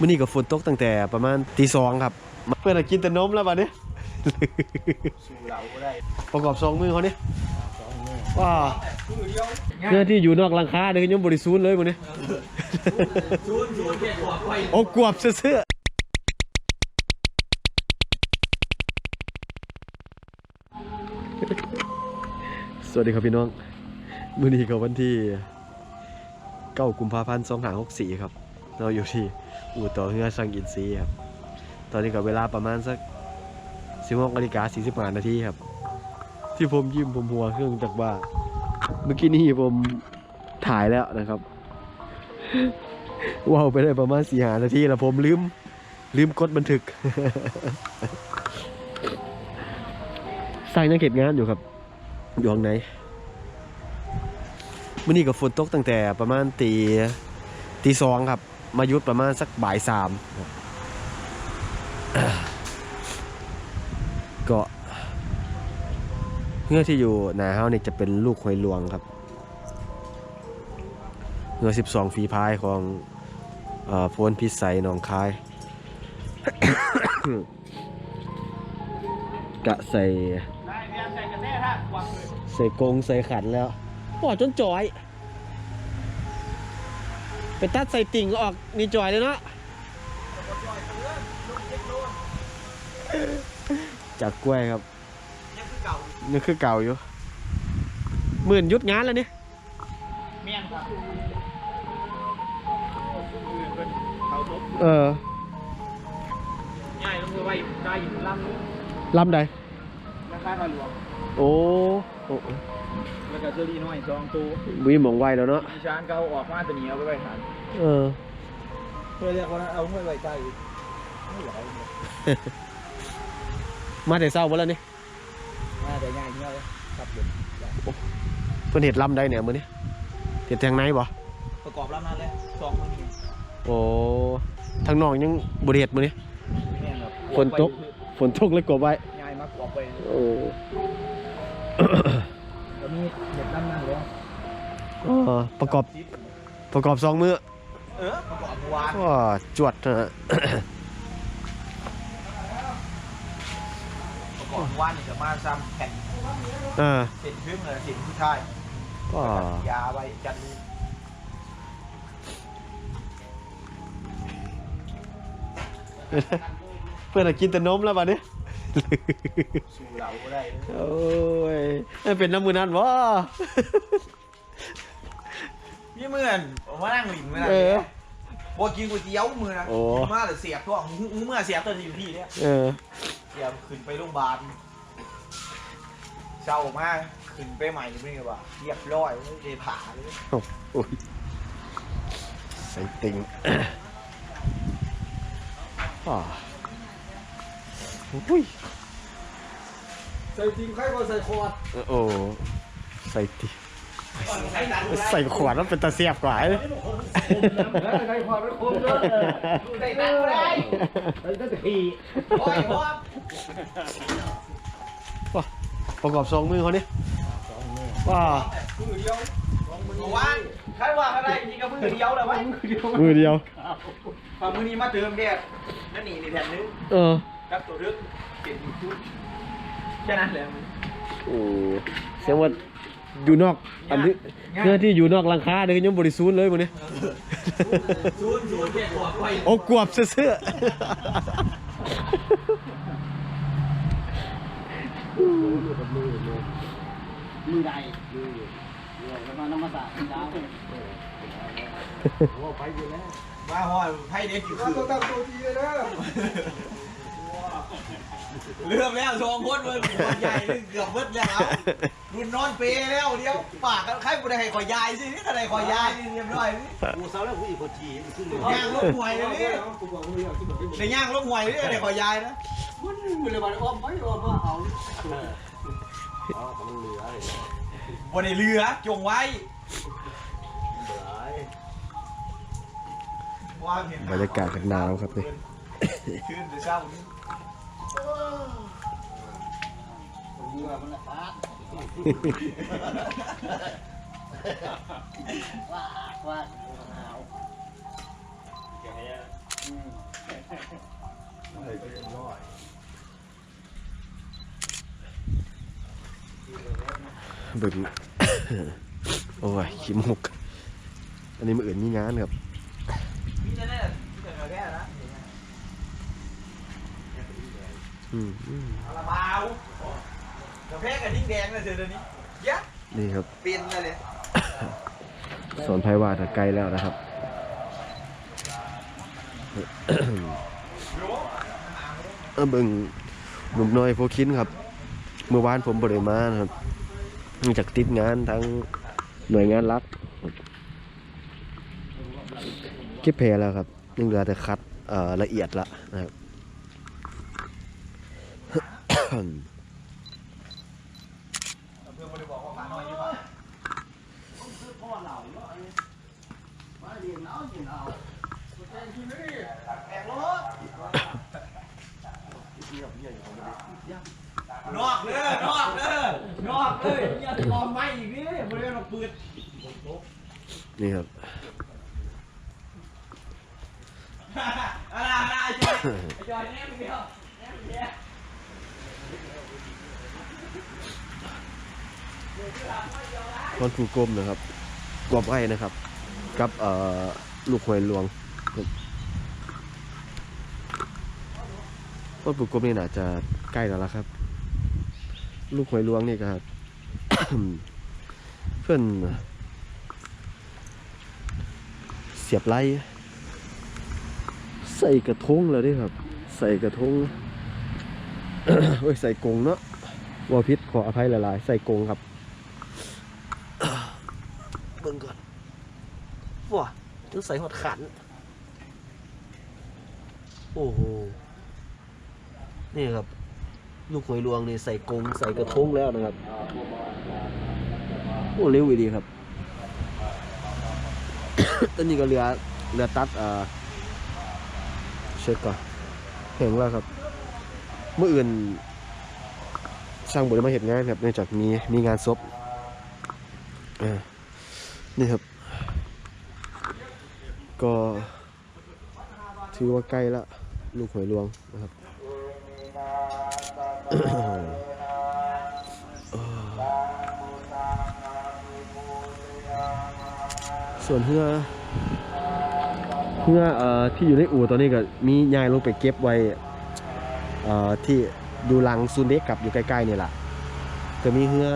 มื่อนี้ก็ฝนตกตั้งแต่ประมาณตีสองครับ เพื่อนน่ะกินแต่นมแล้วบัดนี้สู้เราก็ได้ประกอบสองมือเขานี่สองมือว้ามือเดียวเนื้อที่อยู่นอกหลังคาเด้อยังบริสุทธิ์เลยบัดนี้ชูนชูนแค่ขวบไปโอ้กวบเสื้อสวัสดีครับพี่น้อง มื้อนี้ก็วันที่ 9 กุมภาพันธ์ 2564 ครับ เราอยู่ที่อู่ต่อเรือสังอินซีครับ ตอนนี้ก็เวลาประมาณสัก16นาฬิกา45นาทีครับ ที่ผมยิ้มผมหัวเครื่องจากว่า เมื่อกี้นี้ผมถ่ายแล้วนะครับว้าวไปได้ประมาณสี่หานาทีแล้วผมลืม ลืมกดบันทึกสร้างนักเก็บงานอยู่ครับอยู่ข้างในมื่อนี้ก็ฝนตกตั้งแต่ประมาณตีตีสองครับ มายุดประมาณสักบ่ายสามก็เงื่อที่อยู่หนาเฮานี่จะเป็นลูกหอยหลวงครับเงื่อ12ฝีพายของอ่อโพนพิสัยหนองคาย กะใส่ใส่กงใส่กรงใส่ขันแล้วปอดจนจอย ไปตัดใส่ติ่งก็ออกนี่จอยเลยเนาะจากกล้วยครับยังคือเก่านี่คือเก่าอยู่หมื่นยุดงานแล้วนี่เมียนครับมือเพิ่นเขาทบเออง่ายลงไปไว้ได้อยู่ลำนึงลำใดราคาเท่าหลวงโอ้โอ้ แล้วก็เจอรี่น้อยสองตัววีหมองไวแล้วเนาะดิฉันก็เอาออกมาตัวนี้เอาไปไว้ฐานเออเพื่อเรียกว่าเอาไว้ไว้ใต้ไม่ไหวเนี่ยมาแต่เศร้าบ่แล้วนี่น่าจะง่ายเงี้ยเลยครับเดี๋ยวเพิ่นเห็ดลำใดเนี่ยมื้อนี้เห็ดทางไหนบ่ประกอบลำนั้นเลยสองมือนี่โอ้ทางนอกยังบ่ได้เห็ดมื้อนี้แม่นครับฝนตกฝนตกเลยกบไว้ง่ายมากกว่าไปโอ้ แล้วมีเห็ดลำนั้นเลยอ่าประกอบประกอบสองมือเออประกอบวานว้าจวดนะฮะประกอบวานนี่จะมาซ้ำแผ่นอ่าเส้นพึ่งเลยเส้นผู้ชายว้ายาไว้จันทร์เพื่อนน่ะกินแต่นมแล้วบัดนี้ สู้เราก็ได้โอ้ยไม่เป็นน้ำมือนั่นวะพี่เมื่อนผมว่านั่งหลินเมื่อไหร่เออพอกินก๋วยเตี๋ยวมือนะโอ้ กินมาแต่เสียบท้องหูเมื่อเสียบตัวอยู่ที่เนี้ยเออ เสียบขึ้นไปโรงพยาบาลเศร้ามากขึ้นไปใหม่ไม่ไงวะเรียบร้อยไม่ได้ผ่าเลย โอ้ยใส่ติงว้าโอ้ยใส่จริงใครก็ใส่คอดโอ้ใส่ติงใส่ตันใส่ขวดแล้วเป็นตาเสียบกว่าเลยใส่คอดไม่คมเลยใส่ตันก็ได้เฮ้ยก็จะขี่โอ้ยพอประกอบสองมือเขานี่ว้ามือเดียวมือว่างใครว่าอะไรจริงกับมือเดียวเลยวะมือเดียวพอมือนี้มาเติมเด็ดนั่นนี่ในแผ่นนึงเออ กับตัวรึกเปลี่ยนชุดแค่นั้นแหละโอ้เสียงว่าอยู่นอกอันที่เนื้อที่อยู่นอกหลังคาเด้อยังบริสุทธิ์เลยมันนี่ศูนย์ศูนย์แค่หัวไปโอ้กวบเสื้อมือใดมือเดี๋ยวจะมาน้ำมาสาดดาวมาหอยไพ่เด็กอยู่คือตั้งตัวทีเลยนะ เลือกแล้วสองคนเลยหัวใหญ่เลยเกือบเบิดแล้วรุ่นนอนเปแล้วเดี๋ยวปากใครบุได้ให้ขอยายสินี่ใครขอยายนี่เรียบร้อยนี่กูเศร้าแล้วกูอีกคนขี่มันขึ้นเลยย่างลบหวยเลยนี่ในย่างลบหวยนี่ใครขอยายนะมันมือเลยวันอ้อมไปอ้อมมาเอาบนในเรือจงไว้ว่าเห็นบรรยากาศหนาวครับนี่ ขึ้นหรือเศร้านี่เรือมันละฟ้าว่าว่าหนาวเบึงโอ้ยขี้มุก อันนี้มืออื่นมีงานครับนี่จะได้ที่จะแก้นะอืมอืม เอาละเบากาแฟกับดิ้งแดงเลยเดี๋ยวนี้เยอะนี่ครับเปลี่ยนเลยสอนไพวาดไกลแล้วนะครับ เออเบิ่งหนุ่มน้อยโฟคินครับ เมื่อวานผมบริมานะครับเนื่องจากติดงานทั้งหน่วยงานรักเก็บแพรแล้วครับยังเหลือแต่คัดเอ่อละเอียดละนะครับเพื่อน บริบอกว่ามาหน่อยอยู่บ้านพ่อเหล่าเนาะไอ้มาเรียนเอาเรียนเอาแจ้งที่นี่แอกรถนอกเลยนอกเลยนอกเลยอย่าลองไม่อีกนี่บริเวณเราปืนนี่ครับอะไรอะไรไอ้จอยไอ้จอยแน่เดียวแน่เดียว คอนผูกลมนะครับกวบไว้นะครับ กับเอ่อลูกหวยหลวงครับคอนผูกลมนี่น่าจะใกล้แล้วละครับ ลูกหวยหลวงนี่ก็เพื่อนเสียบไล่ใส่กระทงแล้วเดิครับ ใส่กระทงโอ้ยใส่กงเนาะวอพิษขออภัยหลายๆ ใส่กงครับ เบิ่งก่อนว้าต้องใส่หอดขัน โอ้โห นี่ครับ ลูกหอยลวงนี่ใส่กงใส่กระทงแล้วนะครับ โอ้เร็วอีดีครับ ตอนนี้ก็เรือเรือตัดอ่าเช็คก่อนเห็นแล้วครับ เมื่ออื่นช่างบุญมาเห็นงานครับเนื่องจากมีมีงานศพอ่า นี่ครับ ก็ถือว่าใกล้ละลูกหอยลวงนะครับส่วนเพื่อเพื่ออที่อยู่ในอู่ตอนนี้ก็มียายลงไปเก็บไว้ที่ดูลังซูนเด็กกับอยู่ใกล้ๆนี่แหละก็มีเพื่อ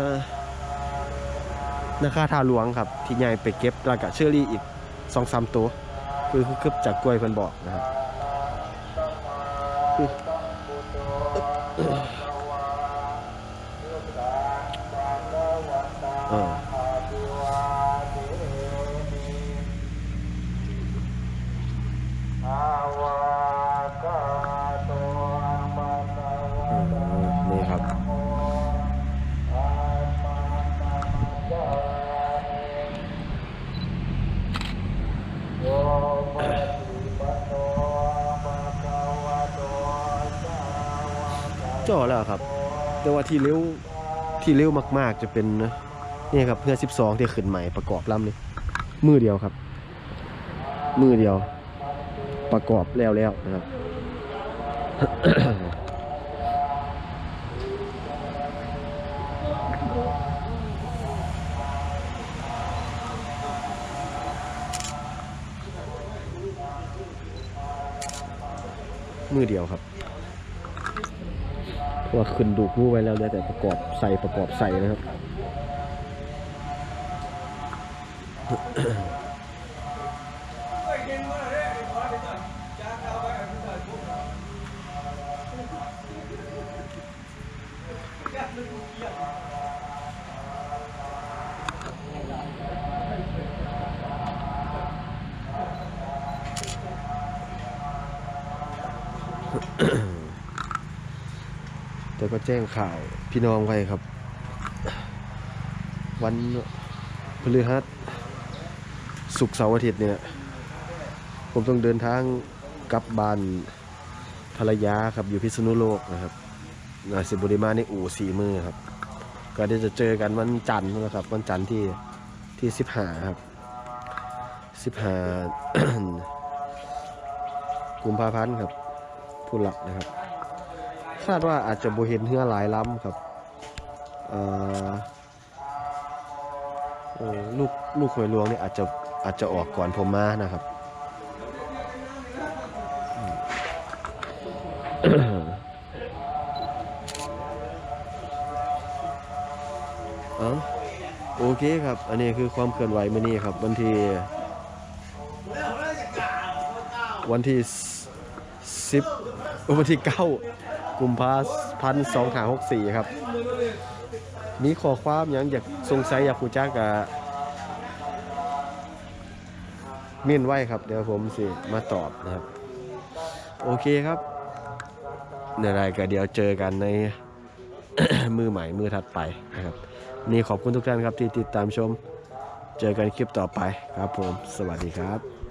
นาคาทาหลวงครับ ที่ใหญ่ไปเก็บแล้วก็เชอรี่อีกสองสามตัว คือคือจากกล้วยเพิ่นบอกนะครับอ่าอื จ่อแล้วครับ แต่ว่าที่เร็วที่เร็วมาก ๆ จะเป็นนี่ครับเพื่อ 12 ที่ขึ้นใหม่ประกอบลำนี้มือเดียวครับ มือเดียว ประกอบแล้วแล้วนะครับมือเดียวครับ ว่าขึ้นดูกู้ไว้แล้วเหลือแต่ประกอบใส่ประกอบใส่นะครับ แต่ก็แจ้งข่าวพี่น้องไว้ครับ วันพฤหัสศุกร์เสาร์อาทิตย์เนี่ยผมต้องเดินทางกลับบ้านภรรยาครับอยู่พิษณุโลกนะครับนาสิบุริมาในอู่สีมือครับ ก็เดี๋ยวจะเจอกันวันจันทร์นะครับ วันจันทร์ที่ที่สิบห้าครับสิบห้ากุมภาพันธ์ครับธุระนะครับ คาดว่าอาจจะบ่เห็นเหือหลายล้ำครับลูกลูกหวยหลวงเนี่ยอาจจะอาจจะออกก่อนผมมานะครับ โอเคครับ อันนี้คือความเคลื่อนไหวมื้อนี้ครับ วันที่ วันที่สิบวันที่เก้า กุมภาพันสองหาหกสี่ครับ มีข้อความหยังอยากสงสัยอยากผู้จักกะเมียนไว้ครับ เดี๋ยวผมสิมาตอบนะครับ โอเคครับในรายก็เดี๋ยวเจอกันในมือใหม่มือถัดไปนะครับ นี่ขอบคุณทุกท่านครับที่ติดตามชม เจอกันคลิปต่อไปครับผม สวัสดีครับ